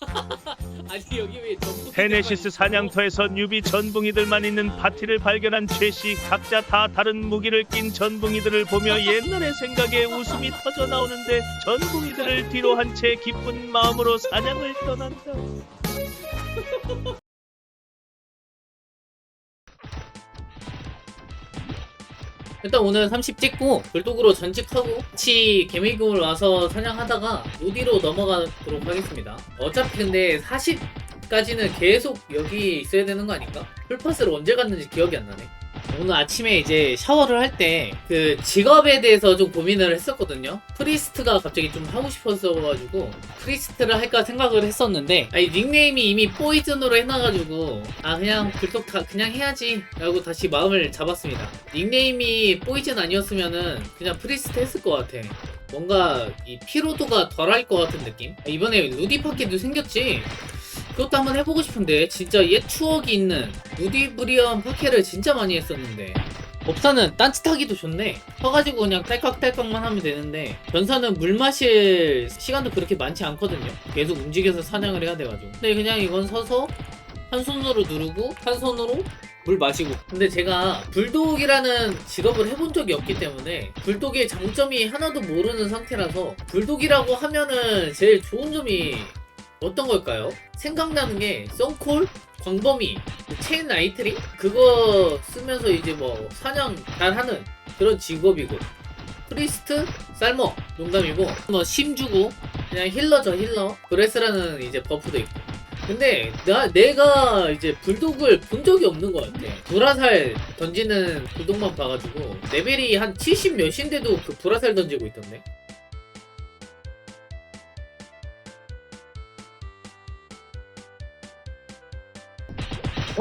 아니 여기 왜 전부 테네시스 사냥터에서 뉴비 전붕이들만 있는 파티를 발견한 최씨 각자 다 다른 무기를 낀 전붕이들을 보며 옛날의 생각에 웃음이 터져 나오는데 전붕이들을 뒤로 한 채 기쁜 마음으로 사냥을 떠난다. 일단 오늘 30 찍고 불독으로 전직하고 같이 개미금을 와서 사냥하다가 루디로 넘어가도록 하겠습니다 어차피 근데 40까지는 계속 여기 있어야 되는 거 아닌가? 풀파스를 언제 갔는지 기억이 안 나네 오늘 아침에 이제 샤워를 할 때 그 직업에 대해서 좀 고민을 했었거든요. 프리스트가 갑자기 좀 하고 싶었어가지고 프리스트를 할까 생각을 했었는데 아니 닉네임이 이미 포이즌으로 해놔가지고 아 그냥 불독 다 그냥 해야지 라고 다시 마음을 잡았습니다. 닉네임이 포이즌 아니었으면은 그냥 프리스트 했을 것 같아. 뭔가 이 피로도가 덜할 것 같은 느낌? 아, 이번에 루디 파켓도 생겼지? 그것도 한번 해보고 싶은데 진짜 옛 추억이 있는 루디브리엄 파케를 진짜 많이 했었는데 법사는 딴짓하기도 좋네. 서가지고 그냥 딸깍딸깍만 하면 되는데 변사는 물 마실 시간도 그렇게 많지 않거든요. 계속 움직여서 사냥을 해야 돼가지고. 근데 그냥 이건 서서 한 손으로 누르고 한 손으로 물 마시고. 근데 제가 불독이라는 직업을 해본 적이 없기 때문에 불독의 장점이 하나도 모르는 상태라서 불독이라고 하면은 제일 좋은 점이 어떤 걸까요? 생각나는 게 썬콜, 광범위, 체인 나이트리 그거 쓰면서 이제 뭐 사냥 잘 하는 그런 직업이고. 프리스트, 쌀먹 농담이고. 뭐 심주고 그냥 힐러죠 힐러. 브레스라는 이제 버프도 있고. 근데 나 내가 이제 불독을 본 적이 없는 것 같아. 불화살 던지는 불독만 봐가지고. 레벨이 한 70 몇인데도 그 불화살 던지고 있던데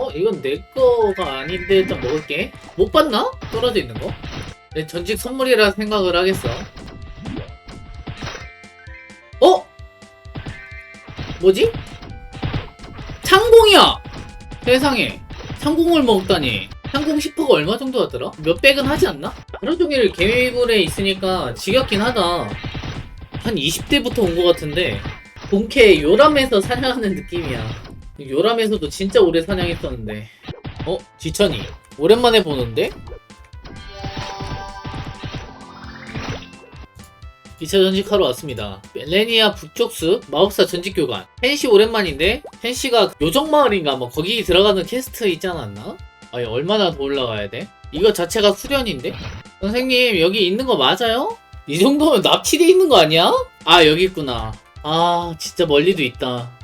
어? 이건 내 거가 아닌데 일단 먹을게 못 봤나? 떨어져 있는 거? 내 전직 선물이라 생각을 하겠어 어? 뭐지? 창공이야! 세상에 창공을 먹다니 창공 10%가 얼마 정도 하더라? 몇 백은 하지 않나? 하루 종일 개미굴에 있으니까 지겹긴 하다 한 20대부터 온 것 같은데 본캐 요람에서 사냥하는 느낌이야 요람에서도 진짜 오래 사냥했었는데 어? 지천이 오랜만에 보는데? 2차 전직하러 왔습니다 멜레니아 북쪽수 마법사 전직 교관 펜시 오랜만인데 펜시가 요정 마을인가 뭐 거기 들어가는 퀘스트 있지 않았나? 아니 얼마나 더 올라가야 돼? 이거 자체가 수련인데? 선생님 여기 있는 거 맞아요? 이 정도면 납치돼 있는 거 아니야? 아 여기 있구나 아 진짜 멀리도 있다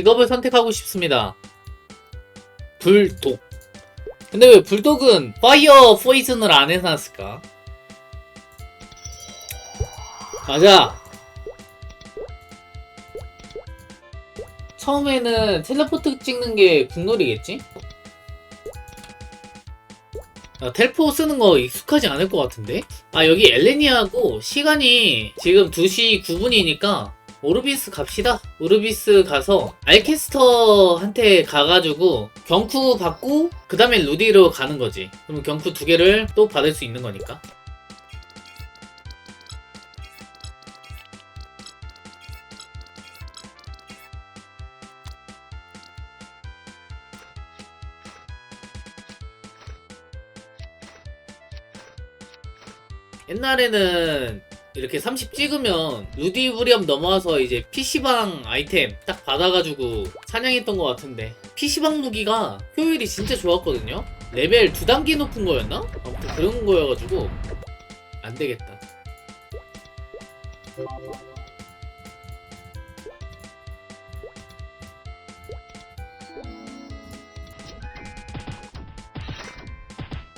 직업을 선택하고 싶습니다. 불독. 근데 왜 불독은 파이어 포이즌을 안 해놨을까? 가자. 처음에는 텔레포트 찍는 게 국놀이겠지? 아, 텔포 쓰는 거 익숙하지 않을 것 같은데? 아, 여기 엘레니아고 시간이 지금 2시 9분이니까 오르비스 갑시다. 오르비스 가서 알캐스터한테 가가지고 경쿠 받고 그 다음에 루디로 가는 거지. 그럼 경쿠 두 개를 또 받을 수 있는 거니까. 옛날에는 이렇게 30 찍으면 루디브리엄 넘어와서 이제 PC방 아이템 딱 받아가지고 사냥했던 것 같은데 PC방 무기가 효율이 진짜 좋았거든요? 레벨 두 단계 높은 거였나? 아무튼 그런 거여가지고 안 되겠다.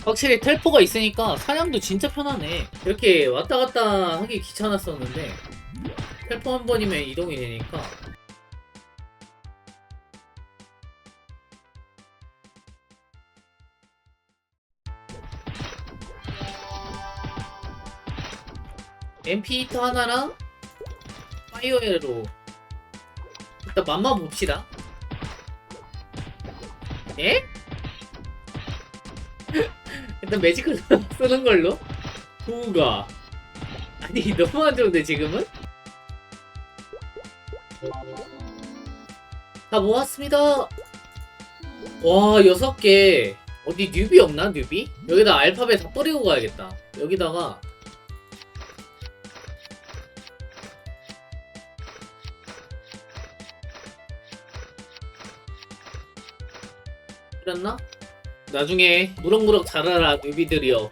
확실히 텔포가 있으니까 사냥도 진짜 편하네. 이렇게 왔다 갔다 하기 귀찮았었는데 텔포 한 번이면 이동이 되니까 MP 히터 하나랑 파이어에로 일단 맛만 봅시다. 예? 일단 매지컬 쓰는 걸로 부가 아니 너무 안 좋은데 지금은? 다 모았습니다 와 여섯 개 어디 뉴비 없나 뉴비? 여기다 알파벳 다 뿌리고 가야겠다 여기다가 뿌렸나? 나중에 무럭무럭 자라라 뉴비들이여